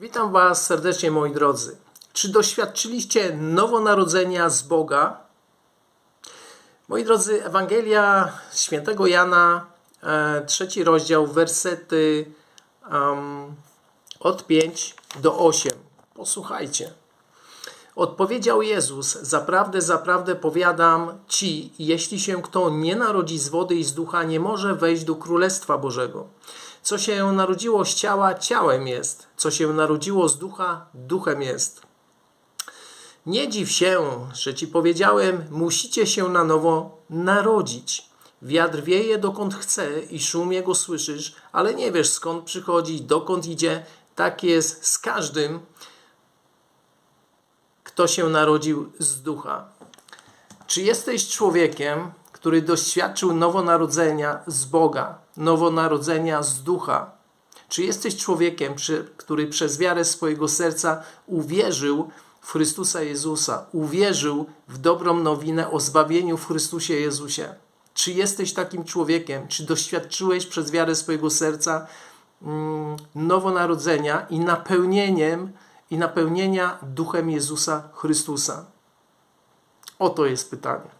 Witam Was serdecznie, moi drodzy. Czy doświadczyliście nowonarodzenia z Boga? Moi drodzy, Ewangelia świętego Jana, e, trzeci rozdział, wersety em, od 5 do 8. Posłuchajcie. Odpowiedział Jezus: Zaprawdę, zaprawdę powiadam ci, jeśli się kto nie narodzi z wody i z ducha, nie może wejść do królestwa Bożego. Co się narodziło z ciała, ciałem jest, co się narodziło z ducha, duchem jest. Nie dziw się, że ci powiedziałem, musicie się na nowo narodzić. Wiatr wieje dokąd chce i szum jego słyszysz, ale nie wiesz skąd przychodzi, dokąd idzie. Tak jest z każdym, kto się narodził z ducha. Czy jesteś człowiekiem, który doświadczył nowonarodzenia z Boga, nowonarodzenia z ducha? Czy jesteś człowiekiem, który przez wiarę swojego serca uwierzył w Chrystusa Jezusa, uwierzył w dobrą nowinę o zbawieniu w Chrystusie Jezusie? Czy jesteś takim człowiekiem? Czy doświadczyłeś przez wiarę swojego serca mm, nowonarodzenia i napełnieniem i napełnienia duchem Jezusa Chrystusa? Oto jest pytanie.